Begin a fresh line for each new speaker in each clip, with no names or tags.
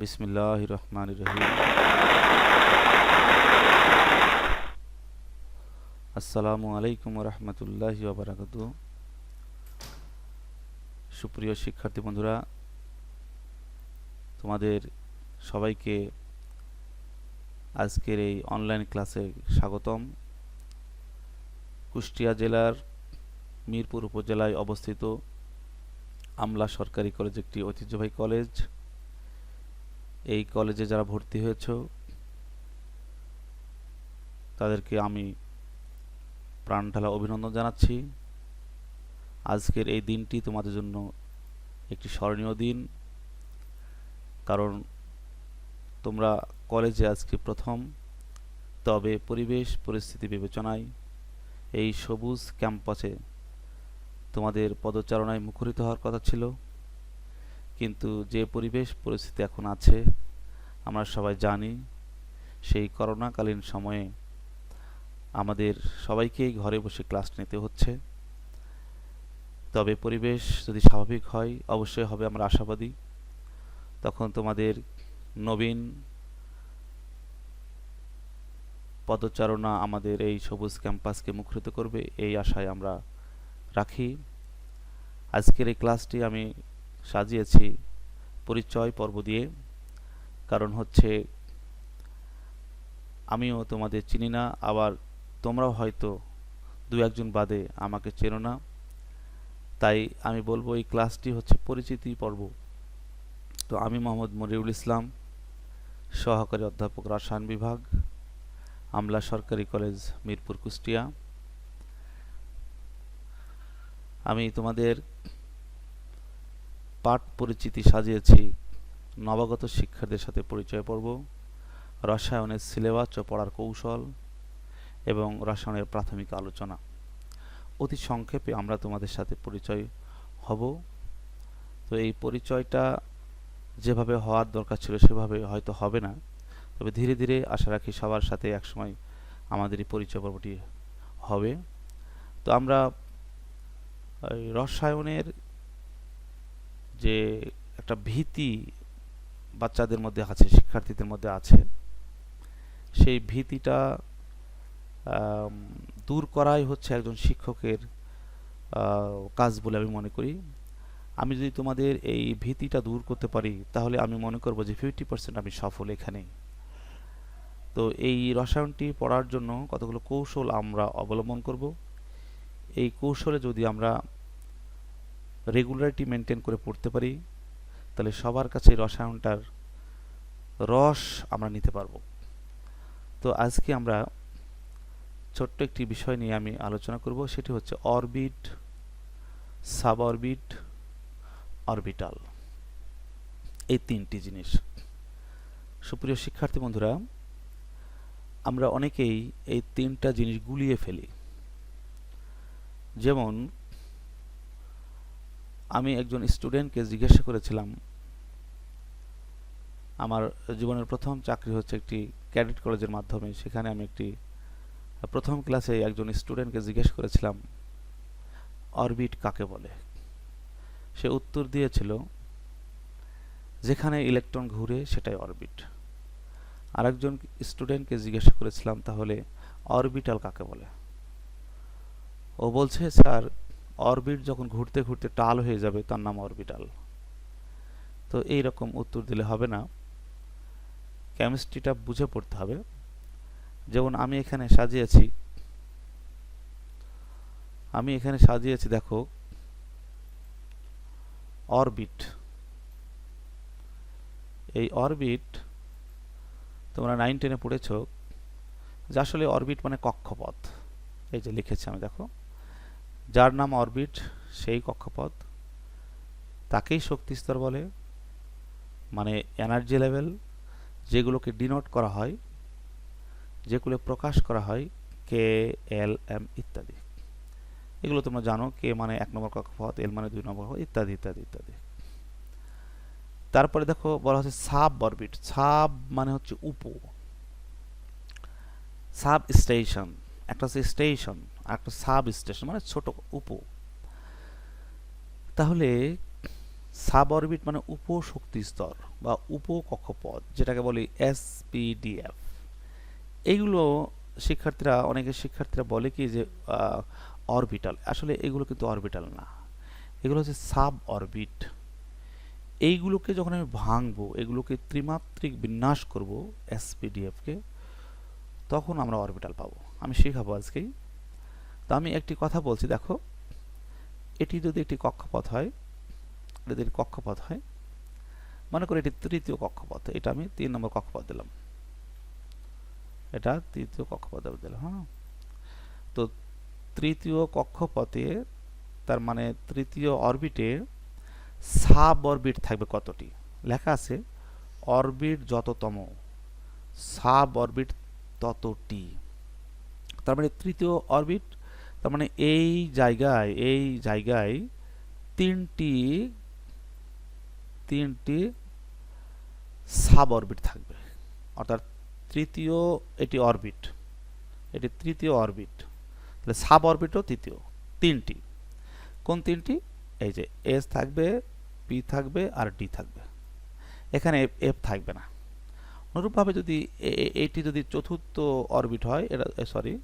বিসমিল্লাহ রহমান রহিম আসসালামু আলাইকুম রহমতুল্লাহ সুপ্রিয় শিক্ষার্থী বন্ধুরা, তোমাদের সবাইকে আজকের এই অনলাইন ক্লাসে স্বাগতম। কুষ্টিয়া জেলার মিরপুর উপজেলায় অবস্থিত আমলা সরকারি কলেজ একটি ঐতিহ্যবাহী কলেজ এই কলেজে যারা ভর্তি হয়েছ, তাদেরকে আমি প্রাণঢালা অভিনন্দন জানাচ্ছি। আজকের এই দিনটি তোমাদের জন্য একটি স্মরণীয় দিন, কারণ তোমরা কলেজে আজকে প্রথম, তবে পরিবেশ, পরিস্থিতি বিবেচনায় এই সবুজ ক্যাম্পাসে তোমাদের পদচারণায় মুখরিত হওয়ার কথা ছিল। কিন্তু যে পরিবেশ পরিস্থিতি এখন আছে, আমরা সবাই জানি সেই করোনাকালীন সময়ে আমাদের সবাইকেই ঘরে বসে ক্লাস নিতে হচ্ছে। তবে পরিবেশ যদি স্বাভাবিক হয়, অবশ্যই হবে আমরা আশাবাদী। তখন তোমাদের নবীন পদচারণা আমাদের এই সবুজ ক্যাম্পাসকে মুখরিত করবে, এই আশায় আমরা রাখি। আজকের এই ক্লাসটি আমি সাজিয়েছি পরিচয় পর্ব দিয়ে। কারণ হচ্ছে, আমিও তোমাদের চিনি না, আবার তোমরাও হয়তো দু একজন বাদে আমাকে চেনো না। তাই আমি বলব, এই ক্লাসটি হচ্ছে পরিচিতি পর্ব। তো আমি মোহাম্মদ মরিউল ইসলাম, সহকারী অধ্যাপক রসায়ন বিভাগ, আমলা সরকারি কলেজ, মিরপুর কুষ্টিয়া। আমি তোমাদের পাঠ পরিচিতি সাজিয়েছি। নবাগত শিক্ষার্থীদের সাথে পরিচয় পর্ব, রসায়নের সিলেবাস ও পড়ার কৌশল এবং রসায়নের প্রাথমিক আলোচনা। অতি সংক্ষেপে আমরা তোমাদের সাথে পরিচয় হব। তো এই পরিচয়টা যেভাবে হওয়ার দরকার ছিল সেভাবে হয়তো হবে না। তবে ধীরে ধীরে আশা রাখি সবার সাথে একসময় আমাদের এই পরিচয় পর্বটি হবে। তো আমরা রসায়নের যে একটা ভীতি বাচ্চাদের মধ্যে আছে, শিক্ষার্থীদের মধ্যে আছে, সেই ভীতিটা দূর করাই হচ্ছে একজন শিক্ষকের কাজ বলে আমি মনে করি। আমি যদি তোমাদের এই ভীতিটা দূর করতে পারি, তাহলে আমি মনে করব যে ফিফটি পার্সেন্ট আমি সফল এখানে তো এই রসায়নটি পড়ার জন্য কতগুলো কৌশল আমরা অবলম্বন করব? এই কৌশলে যদি আমরা রেগুলারিটি মেনটেন করে পড়তে পারি, তাহলে সবার কাছে রসায়নটার রস আমরা নিতে পারব। তো আজকে আমরা ছোট্ট একটি বিষয় নিয়ে আমি আলোচনা করব, সেটি হচ্ছে অরবিট সাব অরবিট অরবিটাল এই তিনটি জিনিস। সুপ্রিয় শিক্ষার্থী বন্ধুরা, আমরা অনেকেই এই তিনটা জিনিস গুলিয়ে ফেলি। যেমন আমি একজন স্টুডেন্টকে জিজ্ঞাসা করেছিলাম, আমার জীবনের প্রথম চাকরি হচ্ছে একটি ক্যাডেট কলেজের মাধ্যমে, সেখানে আমি একটি প্রথম ক্লাসে একজন স্টুডেন্টকে জিজ্ঞেস করেছিলাম, অরবিট কাকে বলে? সে উত্তর দিয়েছিল, যেখানে ইলেকট্রন ঘুরে সেটাই অরবিট। আরেকজন স্টুডেন্টকে জিজ্ঞাসা করেছিলাম, তাহলে অরবিটাল কাকে বলে? ও বলছে, স্যার অরবিট যখন ঘুরতে ঘুরতে টাল হয়ে যাবে, তার নাম অরবিটাল। তো এই রকম উত্তর দিলে হবে না। কেমিস্ট্রিটা বুঝে পড়তে হবে। যেমন আমি এখানে সাজিয়েছি, আমি এখানে সাজিয়েছি, দেখো, অরবিট। এই অরবিট তোমরা নাইন টেনে পড়েছ, যে আসলে অরবিট মানে কক্ষপথ। এই যে লিখেছি আমি, দেখো। যার নাম অরবিট, সেই কক্ষপথ, তাকেই শক্তিস্তর বলে মানে এনার্জি লেভেল যেগুলোকে ডিনোট করা হয়, যেগুলো প্রকাশ করা হয় কে এল এম ইত্যাদি। এগুলো তোমরা জানো কে মানে এক নম্বর কক্ষপথ এল মানে দুই নম্বর ইত্যাদি ইত্যাদি ইত্যাদি। তারপরে দেখো, বলা হচ্ছে সাব অরবিট। সাব মানে হচ্ছে উপ সাব স্টেশন, একটা হচ্ছে স্টেশন। আর একটা সাব স্টেশন মানে ছোট উপ। তাহলে সাব অরবিট মানে উপশক্তি স্তর বা উপকক্ষপথ, যেটাকে বলি এসপিডিএফ এইগুলো শিক্ষার্থীরা, অনেকে শিক্ষার্থীরা বলে কি যে অরবিটাল আসলে এগুলো কিন্তু অরবিটাল না। এগুলো হচ্ছে সাব অরবিট এইগুলোকে যখন আমি ভাঙবো, এগুলোকে ত্রিমাত্রিক বিন্যাস করব এসপিডিএফকে তখন আমরা অরবিটাল পাবো। আমি শেখাবো আজকেই। তো আমি একটি কথা বলছি, দেখো। এটি যদি একটি কক্ষপথ হয়, যদি কক্ষপথ হয়, মনে করি এটি তৃতীয় কক্ষপথ, এটা আমি তিন নম্বর কক্ষপথ দিলাম। এটা তৃতীয় কক্ষপথে দিলাম হ্যাঁ। তো তৃতীয় কক্ষপথে তার মানে তৃতীয় অরবিটে সাব অরবিট থাকবে কতটি? লেখা আছে, অরবিট যততম সাব অরবিট ততটি। তার মানে তৃতীয় অরবিট তার মানে এই জায়গায় এই জায়গায় তিনটি তিনটি সাব অরবিট থাকবে। অর্থাৎ তৃতীয় এটি অরবিট। এটি তৃতীয় অরবিট। তাহলে সাব অরবিটও তৃতীয়। তিনটি। কোন তিনটি? এই যে এস থাকবে পি থাকবে আর ডি থাকবে। এখানে এফ থাকবে না। অনুরূপভাবে যদি এইটি যদি চতুর্থ অরবিট হয়, এটা সরি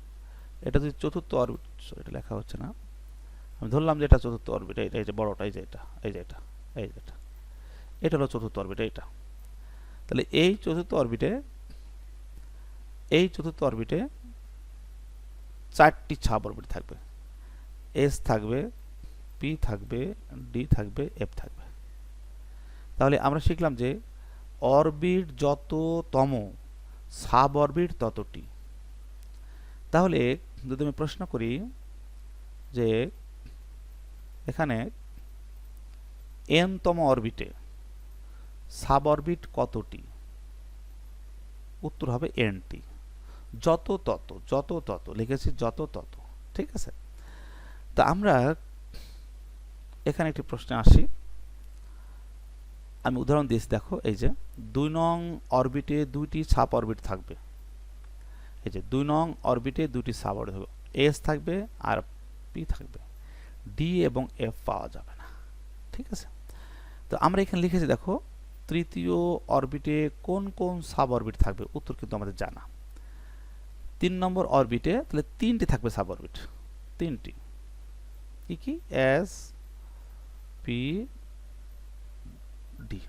এটা যদি চতুর্থ অরবিট এটা লেখা হচ্ছে না। আমি ধরলাম যে এটা চতুর্থ অরবিট এটা এই যে বড়টা, এই যে এটা, এই যে এটা, এই যে এটা। এটা হলো চতুর্থ অরবিট এইটা তাহলে এই চতুর্থ অরবিটে এই চতুর্থ অরবিটে চারটি ছাপ অরবিট থাকবে। এস থাকবে পি থাকবে ডি থাকবে এফ থাকবে। তাহলে আমরা শিখলাম যে অরবিট যততম সাব অরবিট ততটি। তাহলে যদি আমি প্রশ্ন করি যে এখানে এনতম অরবিটে সাব অরবিট কতটি? উত্তর হবে এনটি। যত তত যত তত, লিখেছি যত তত, ঠিক আছে? তা আমরা এখানে একটি প্রশ্নে আসি। আমি উদাহরণ দিয়েছি, দেখো, এই যে দুই নং অরবিটে দুইটি সাব অরবিট থাকবে। এই যে দুই নং অরবিটে দুটি সাব অরবিট থাকবে এস থাকবে আর পি থাকবে। ডি এবং এফ পাওয়া যাবে না। ঠিক আছে? তো আমরা এখানে লিখেছি, দেখো, তৃতীয় অরবিটে কোন কোন সাব অরবিট থাকবে? উত্তর কিন্তু আমাদের জানা। তিন নম্বর অরবিটে তাহলে তিনটি থাকবে সাব অরবিট। তিনটি। কি কি? এস পি ডি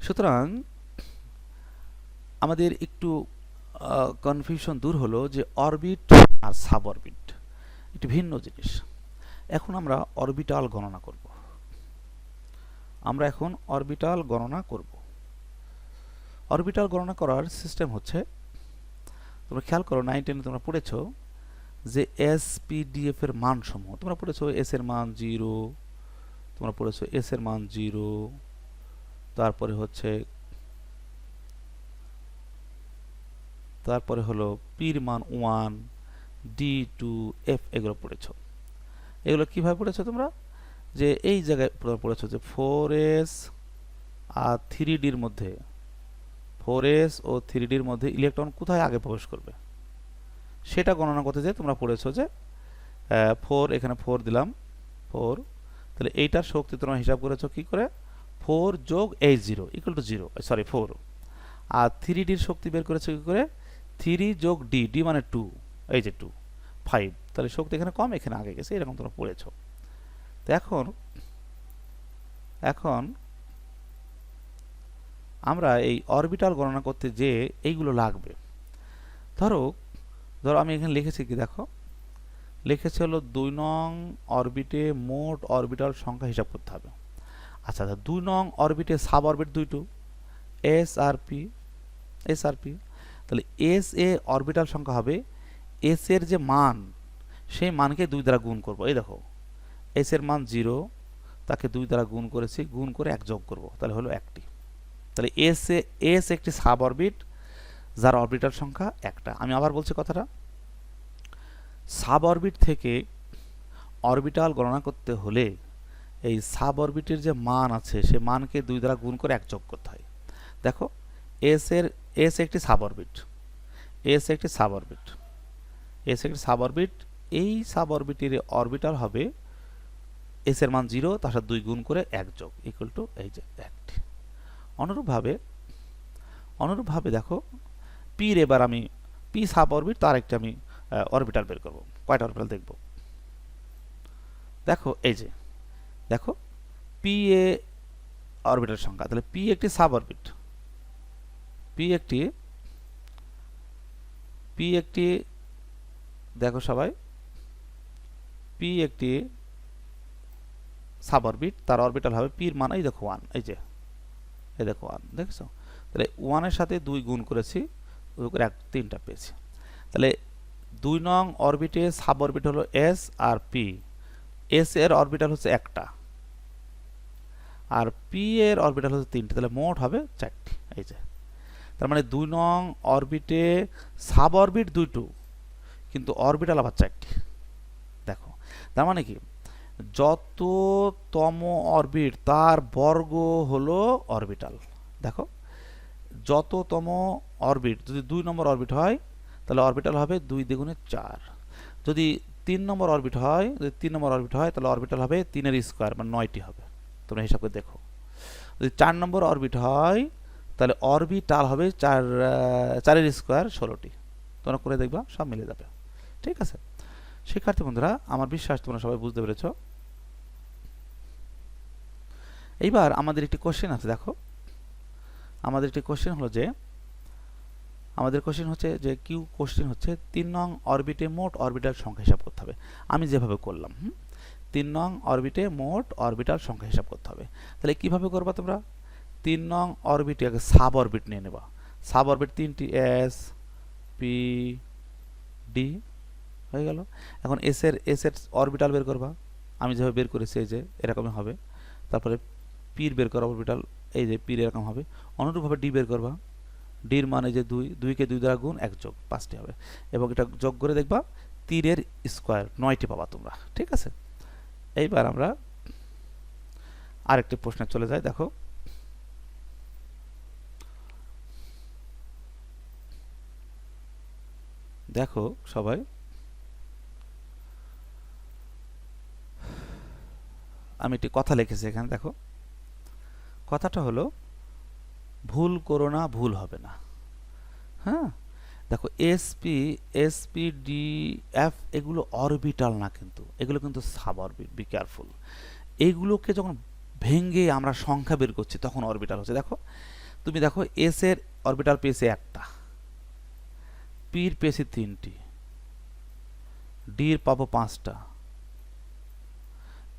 সুতরাং আমাদের একটু কনফিউশন দূর হলো যে অরবিট আর সাব অরবিট একটি ভিন্ন জিনিস। এখন আমরা অরবিটাল গণনা করব। আমরা এখন অরবিটাল গণনা করব। অরবিটাল গণনা করার সিস্টেম হচ্ছে, তোমরা খেয়াল করো নাইন টেনে তোমরা পড়েছো যে এস পিডিএফ এর মান সমূহ তোমরা পড়েছো এস এর মান জিরো তোমরা পড়েছো এস এর মান জিরো তারপরে হচ্ছে তারপরে হলো পির মান ওয়ান, ডি টু এফ এগুলো পড়েছ। এগুলো কীভাবে পড়েছো তোমরা? যে এই জায়গায় পড়েছো যে ফোর এস আর থ্রি ডির মধ্যে ফোর এস ও থ্রি ডির মধ্যে ইলেকট্রন কোথায় আগে প্রবেশ করবে? সেটা গণনা করতে যে তোমরা পড়েছো যে ফোর এখানে ফোর দিলাম ফোর তাহলে এইটার শক্তি তোমরা হিসাব করেছ কি করে? ফোর যোগ eight zero equal to zero sorry four R three ডির শক্তি বের করেছ কী করে? থ্রি যোগ ডি ডি মানে টু, এই যে টু, ফাইভ, তাহলে শক্তি এখানে কম, এখানে আগে গেছে, এরকম তোমরা পড়েছ। তো এখন এখন আমরা এই অরবিটাল গণনা করতে যে এইগুলো লাগবে। ধরো ধরো আমি এখানে লিখেছি কি দেখো? লিখেছে হলো দুই নং অরবিটে মোট অরবিটাল সংখ্যা হিসাব করতে হবে। আচ্ছা আচ্ছা দুই নং অরবিটে সাব অরবিট দুইটু এস আর পি, এস আর পি তাহলে এস এ অরবিটাল সংখ্যা হবে এস এর যে মান, সেই মানকে দুই দ্বারা গুণ করব। এই দেখো এস এর মান জিরো তাকে দুই দ্বারা গুণ করেছি, গুণ করে এক যোগ করব, তাহলে হলো একটি। তাহলে এস এ এস একটি সাব অরবিট যার অরবিটাল সংখ্যা একটা। আমি আবার বলছি কথাটা সাব অরবিট থেকে অরবিটাল গণনা করতে হলে এই সাব অরবিটের যে মান আছে, সে মানকে দুই দ্বারা গুণ করে এক যোগ করতে হয়। দেখো এস এর এস একটি সাব অরবিট এস একটি সাব অরবিট এস একটি সাব অরবিট এই সাব অরবিটের অরবিটাল হবে এস এর মান জিরো, তার সাথে দুই গুণ করে এক যোগ ইকুয়াল টু এই যে একটি অনুরূপভাবে অনুরূপভাবে দেখো পির এবার আমি পি সাব অরবিট তার একটি আমি অরবিটাল বের করব, কয়টা অরবিটাল দেখব? দেখো, এই যে, দেখো পি এ অরবিটাল সংখ্যা, তাহলে পি একটি সাব অরবিট পি একটি পি একটি, দেখো সবাই পি একটি সাব অরবিট তার অরবিটাল হবে পির মান দেখো ওয়ান এই যে, এই দেখো ওয়ান দেখেছ? তাহলে ওয়ানের সাথে দুই গুণ করেছি এক, তিনটা পেয়েছি। তাহলে দুই নং অরবিটে সাব অরবিট হলো এস আর পি এস এর অরবিটাল হচ্ছে একটা, আর পি এর অরবিটাল হচ্ছে তিনটে, তাহলে মোট হবে চারটি, এই যে। তার মানে দুই নং অরবিটে সাব অরবিট দুইটু, কিন্তু অরবিটাল আবার চারটি দেখো, তার মানে কি? যততম অরবিট, তার বর্গ হলো অরবিটাল। দেখো, যততম অরবিট, যদি দুই নম্বর অরবিট হয়, তাহলে অরবিটাল হবে দুই দ্বিগুণে চার। যদি তিন নম্বর অরবিট হয়, যদি তিন নম্বর অরবিট হয়, তাহলে অরবিটাল হবে তিনের স্কোয়ার মানে নয়টি হবে। তোমরা হিসাব করে দেখো। যদি চার নম্বর অরবিট হয় তাহলে অরবিটাল হবে চার চারের স্কোয়ার ষোলোটি। তোমরা করে দেখবা, সব মিলে যাবে। ঠিক আছে? শিক্ষার্থী বন্ধুরা, আমার বিশ্বাস তোমরা সবাই বুঝতে পেরেছ। এইবার আমাদের একটি কোশ্চেন আছে, দেখো। আমাদের একটি কোশ্চেন হলো যে, আমাদের কোশ্চেন হচ্ছে যে, কিউ কোশ্চেন হচ্ছে তিন নং অরবিটে মোট অরবিটাল সংখ্যা হিসাব করতে হবে। আমি যেভাবে করলাম তিন নং অরবিটে মোট অরবিটাল সংখ্যা হিসাব করতে হবে। তাহলে কীভাবে করবা তোমরা? তিন নং অরবিটে আগে সাব অরবিট নিয়ে নেবা। সাব অরবিট তিনটি এস পি ডি হয়ে গেল। এখন এস এর এস এর অরবিটাল বের করবা। আমি যেভাবে বের করেছি এই যে এরকমই হবে। তারপরে পির বের করা অরবিটাল এই যে পির এরকম হবে। অনুরূপভাবে ডি বের করবা। ডির মানে যে দুই, দুইকে দুই দ্বারা গুণ, এক যোগ, পাঁচটি হবে। এবং এটা যোগ করে দেখবা তীরের স্কোয়ার নয়টি পাবা তোমরা। ঠিক আছে? এইবার আমরা আরেকটি প্রশ্নে চলে যাই। দেখো দেখো সবাই। আমি একটি কথা লিখেছি এখানে, দেখো। কথাটা হলো, ভুল করো না, ভুল হবে না। হ্যাঁ? দেখো S P S P D F এগুলো অরবিটাল না কিন্তু। এগুলো কিন্তু সাব অরবিট বি কেয়ারফুল এইগুলোকে যখন ভেঙ্গে আমরা সংখ্যা বের করছি, তখন অরবিটাল হচ্ছে। দেখো, তুমি দেখো এস এর অরবিটাল পেয়েছে একটা। পির পেয়েছি তিনটি, ডির পাবো পাঁচটা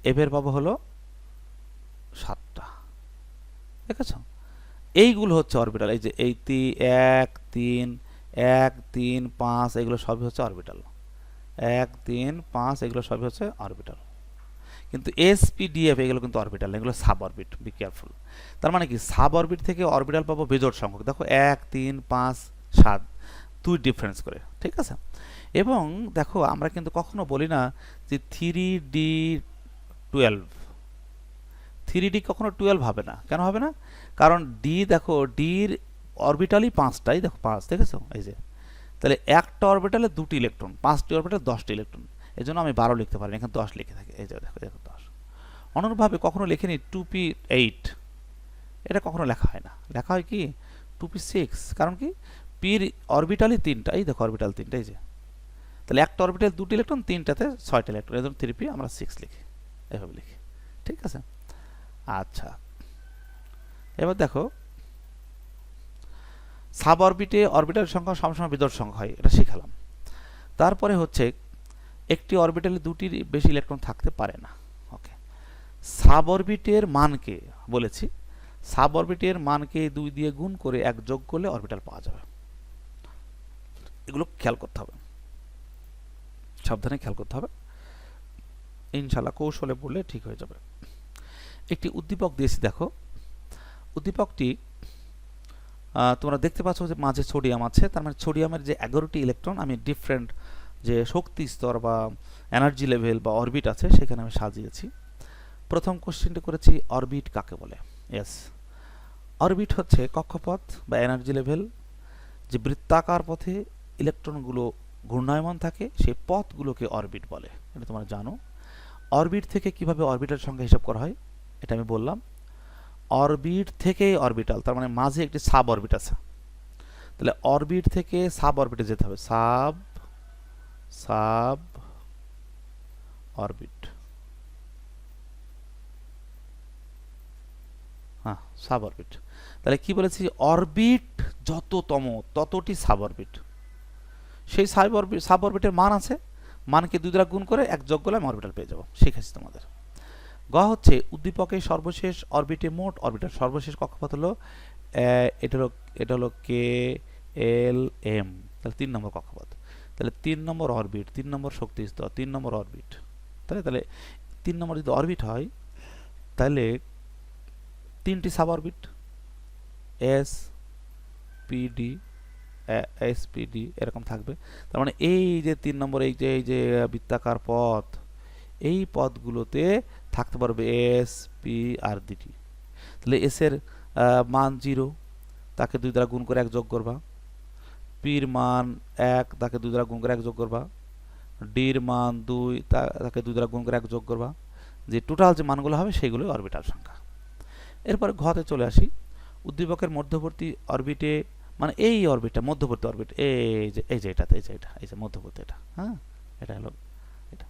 এফের পাবো হলো সাতটা। দেখেছ? এইগুলো হচ্ছে অরবিটাল এই যে এই তি, এক, তিন এক, তিন, পাঁচ, এগুলো সবই হচ্ছে অরবিটাল এক, তিন, পাঁচ, এগুলো সবই হচ্ছে অরবিটাল কিন্তু এস পি ডিএফ এগুলো কিন্তু অরবিটাল এগুলো সাব অরবিট বি কেয়ারফুল তার মানে কি? সাব অরবিট থেকে অরবিটাল পাবো বেজোড় সংখ্যক। দেখো, এক, তিন, পাঁচ, সাত। দুই ডিফারেন্স করে, ঠিক আছে? এবং দেখো, আমরা কিন্তু কখনো বলি না যে three D twelve three D কখনো টুয়েলভ হবে না। কেন হবে না? কারণ ডি দেখো ডির অরবিটালই পাঁচটাই দেখো, পাঁচ দেখেছ এই যে, তাহলে একটা অরবিটালে দুটি ইলেকট্রন পাঁচটি অরবিটালে দশটি ইলেকট্রন এই জন্য আমি বারো লিখতে পারি এখানে দশ লিখে থাকি। এই যে, দেখো দেখো দশ। অনুরূপভাবে কখনো লিখিনি টু পি এইট এটা কখনো লেখা হয় না। লেখা হয় কি? টু পি সিক্স কারণ কি? পির অরবিটালই তিনটা, এই দেখো অরবিটাল তিনটা, এই যে। তাহলে একটা অরবিটাল দুটি ইলেকট্রন, তিনটাতে ছয়টা ইলেকট্রন জন্য থ্রি পি আমরা সিক্স লিখি, এভাবে লিখি, ঠিক আছে? আচ্ছা এবার দেখো সাব অরবিটে অরবিটাল সংখ্যা সবসময় বিদর সংখ্যা হয়, এটা শিখালাম। তারপরে হচ্ছে, একটি অরবিটালে দুটির বেশি ইলেকট্রন থাকতে পারে না, ওকে। সাব অরবিটের মানকে বলেছি সাব অরবিটের মানকে দুই দিয়ে গুণ করে এক যোগ করলে অরবিটাল পাওয়া যাবে। এগুলো খেয়াল করতে হবে। সাবধানে খেয়াল করতে হবে। ইনশাল্লাহ কৌশলে পড়লে ঠিক হয়ে যাবে। একটি উদ্দীপক দিয়েছি, দেখো। উদ্দীপকটি তোমরা দেখতে পাচ্ছ যে মাঝে সোডিয়াম আছে। তার মানে সোডিয়ামের যে এগারোটি ইলেকট্রন, আমি ডিফারেন্ট যে শক্তি স্তর বা এনার্জি লেভেল বা অরবিট আছে, সেখানে আমি সাজিয়েছি। প্রথম কোশ্চেনটি করেছি অরবিট কাকে বলে? এস অরবিট হচ্ছে কক্ষপথ বা এনার্জি লেভেল যে বৃত্তাকার পথে ইলেকট্রনগুলো ঘূর্ণায়মান থাকে সেই পথগুলোকে অরবিট বলে। এটা তোমরা জানো। অরবিট থেকে কীভাবে অরবিটাল সংখ্যা হিসাব করা হয়? এটা আমি বললাম। অরবিট থেকে অরবিটাল, তার মানে মাঝে একটি সাব অরবিট আছে। তাহলে অরবিট থেকে সাব অরবিটে যেতে হবে। Sub sub orbit. হ্যাঁ সাব অরবিট তাহলে কি বলেছি? অরবিট যততম, ততটি সাব অরবিট সেই সাব সাব অরবিটের মান আছে। মানকে দুই দ্বারা গুণ করে এক যোগ করলে আমি অরবিটাল পেয়ে যাব। শিখেছি তোমাদের। গ হচ্ছে উদ্দীপকের সর্বশেষ অরবিটে মোট অরবিটাল সর্বশেষ কক্ষপথ হলো এটা হলো এটা হলো কে এল এম তাহলে তিন নম্বর কক্ষপথ। তাহলে তিন নম্বর অরবিট তিন নম্বর শক্তি স্তর, তিন নম্বর অরবিট তাহলে তাহলে তিন নম্বর যদি অরবিট হয়, তাহলে তিনটি sub orbit S P D S P D এরকম থাকবে তার মানে এই যে তিন নম্বর এই যে এই যে বৃত্তাকার পথ এই পথগুলোতে থাকতে পারবে এস পি আর ডিটি তাহলে এস এর আহ, মান জিরো তাকে দুই দ্বারা গুণ করে এক যোগ করবা পির মান এক তাকে দুই দ্বারা গুণ করে এক যোগ করবা ডির মান দুই তাকে দুই দ্বারা গুণ করে এক যোগ করবা যে টোটাল যে মানগুলো হবে সেগুলো অরবিটাল সংখ্যা এরপরে ঘতে চলে আসি উদ্দীপকের মধ্যবর্তী অরবিটে মানে এই অরবিটটা মধ্যবর্তী অরবিট এই যে এই যে এটাতে, এই যে এটা, এই যে মধ্যবর্তী এটা হ্যাঁ? এটা হলো এটা।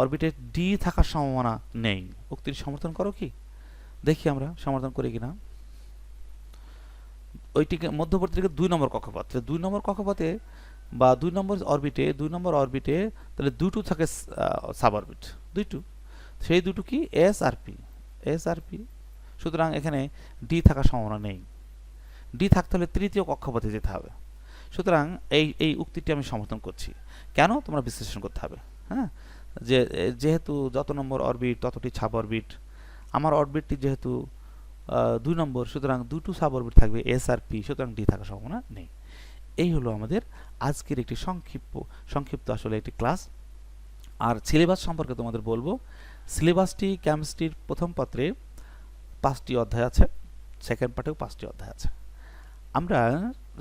অরবিটে ডি থাকার সম্ভাবনা নেই। উক্তির সমর্থন করো কি? দেখি আমরা, সমর্থন করি কিনা। ওইটিকে, মধ্যবর্তী থেকে দুই নম্বর কক্ষপথ। দুই নম্বর কক্ষপথে বা দুই নম্বর অরবিটে দুই নম্বর অরবিটে তাহলে দুটো থাকে সাব অরবিট দুইটু। সেই দুটো কি? এস আর পি এস আর পি সুতরাং এখানে ডি থাকার সম্ভাবনা নেই। ডি থাকতে হলে তৃতীয় কক্ষপথে যেতে হবে। সুতরাং এই এই উক্তিটি আমি সমর্থন করছি। কেন? তোমরা বিশ্লেষণ করতে হবে হ্যাঁ? যে, যেহেতু যত নম্বর অরবিট ততটি ছাপ অরবিট আমার অরবিটটি যেহেতু দুই নম্বর, সুতরাং দুটো সাব অরবিট থাকবে এস আর পি সুতরাং ডি থাকার সম্ভাবনা নেই। এই হলো আমাদের আজকের একটি সংক্ষিপ্ত সংক্ষিপ্ত আসলে একটি ক্লাস আর সিলেবাস সম্পর্কে তোমাদের বলব সিলেবাসটি কেমিস্ট্রির প্রথম পত্রে পাঁচটি অধ্যায় আছে সেকেন্ড পার্টেও পাঁচটি অধ্যায় আছে। আমরা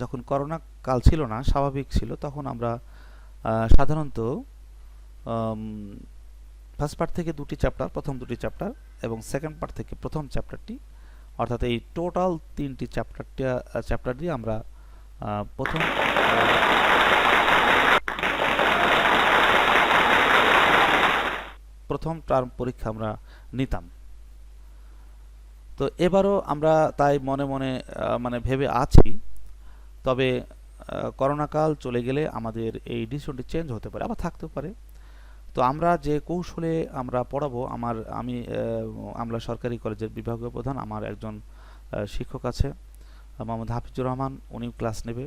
যখন করোনা কাল ছিল না, স্বাভাবিক ছিল, তখন আমরা সাধারণত ফার্স্ট পার্ট থেকে দুটি চ্যাপ্টার প্রথম দুটি চ্যাপ্টার এবং সেকেন্ড পার্ট থেকে প্রথম চ্যাপ্টারটি অর্থাৎ এই টোটাল তিনটি চ্যাপ্টারটা চ্যাপ্টার দিয়ে আমরা প্রথম প্রথম টার্ম পরীক্ষা আমরা নিতাম। তো এবারও আমরা তাই মনে মনে মানে ভেবে আছি। তবে করোনাকাল চলে গেলে আমাদের এই ডিসিশনটি চেঞ্জ হতে পারে, আবার থাকতেও পারে। তো আমরা যে কৌশলে আমরা পড়াবো, আমার, আমি আমলা সরকারি কলেজের বিভাগীয় প্রধান, আমার একজন শিক্ষক আছে, মোহাম্মদ হাফিজুর রহমান, উনিও ক্লাস নেবে।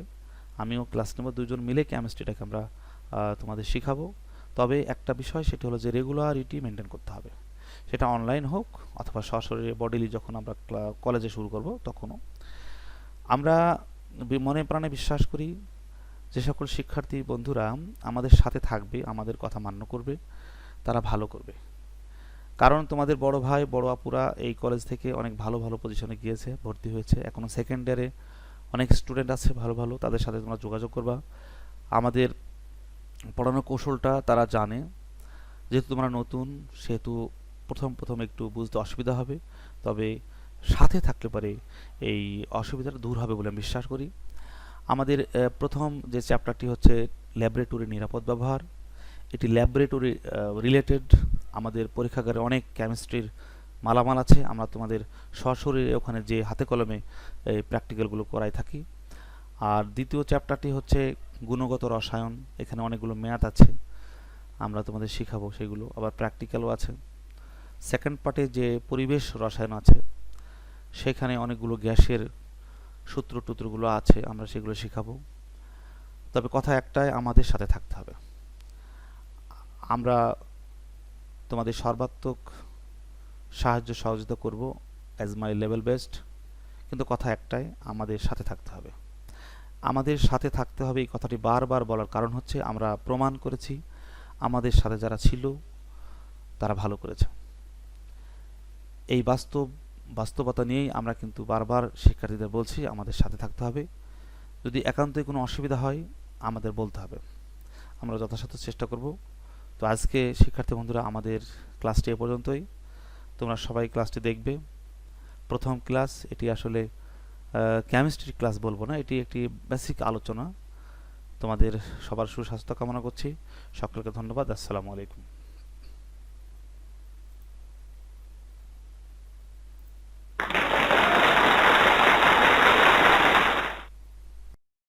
আমিও ক্লাস নেব, দুজন মিলে কেমিস্ট্রিটাকে আমরা তোমাদের শেখাবো। তবে একটা বিষয়, সেটি হলো যে রেগুলারিটি মেনটেন করতে হবে। সেটা অনলাইন হোক অথবা সরাসরি বডিলি যখন আমরা ক্লা- কলেজে শুরু করব তখনও। আমরা মনে প্রাণে বিশ্বাস করি যে সকল শিক্ষার্থী বন্ধুরা আমাদের সাথে থাকবে, আমাদের কথা মান্য করবে, তারা ভালো করবে। কারণ তোমাদের বড় ভাই, বড় আপুরা এই কলেজ থেকে অনেক ভালো ভালো পজিশনে গিয়েছে, ভর্তি হয়েছে। এখনও সেকেন্ড ইয়ারে অনেক স্টুডেন্ট আছে ভালো ভালো, তাদের সাথে তোমরা যোগাযোগ করবা। আমাদের পড়ানোর কৌশলটা তারা জানে। যেহেতু তোমরা নতুন, সেহেতু প্রথম প্রথম একটু বুঝতে অসুবিধা হবে। তবে সাথে থাকলে পারে এই অসুবিধাটা দূর হবে বলে আমি বিশ্বাস করি। আমাদের প্রথম যে চ্যাপ্টারটি হচ্ছে ল্যাবরেটরি নিরাপদ ব্যবহার। এটি ল্যাবরেটরি রিলেটেড আমাদের পরীক্ষাগারে অনেক কেমিস্ট্রির মালামাল আছে। আমরা তোমাদের সশরীরে ওখানে যে হাতে কলমে, এই প্র্যাকটিক্যালগুলো করাই থাকি। আর দ্বিতীয় চ্যাপ্টারটি হচ্ছে গুণগত রসায়ন। এখানে অনেকগুলো ম্যাথ আছে। আমরা তোমাদের শিখাবো সেগুলো। আবার প্র্যাকটিক্যালও আছে। সেকেন্ড পার্টে যে পরিবেশ রসায়ন আছে, সেখানে অনেকগুলো গ্যাসের সূত্র টুত্রগুলো আছে, আমরা সেগুলো শেখাবো। তবে কথা একটাই, আমাদের সাথে থাকতে হবে। আমরা তোমাদের সর্বাত্মক সাহায্য সহযোগিতা করব অ্যাজ মাই লেভেল বেস্ট কিন্তু কথা একটাই, আমাদের সাথে থাকতে হবে। আমাদের সাথে থাকতে হবে এই কথাটি বারবার বলার কারণ হচ্ছে, আমরা প্রমাণ করেছি, আমাদের সাথে যারা ছিল, তারা ভালো করেছে। এই বাস্তব, বাস্তবতা নিয়েই আমরা কিন্তু বারবার শিক্ষার্থীদের বলছি, আমাদের সাথে থাকতে হবে। যদি একান্তই কোনো অসুবিধা হয়, আমাদের বলতে হবে। আমরা যথাসাধ্য চেষ্টা করব। তো আজকে শিক্ষার্থী বন্ধুরা, আমাদের ক্লাসটি এ পর্যন্তই। তোমরা সবাই ক্লাসটি দেখবে। প্রথম ক্লাস, এটি আসলে কেমিস্ট্রির ক্লাস বলব না, এটি একটি বেসিক আলোচনা। তোমাদের সবার সুস্বাস্থ্য কামনা করছি। সকলকে ধন্যবাদ। আসসালামু আলাইকুম।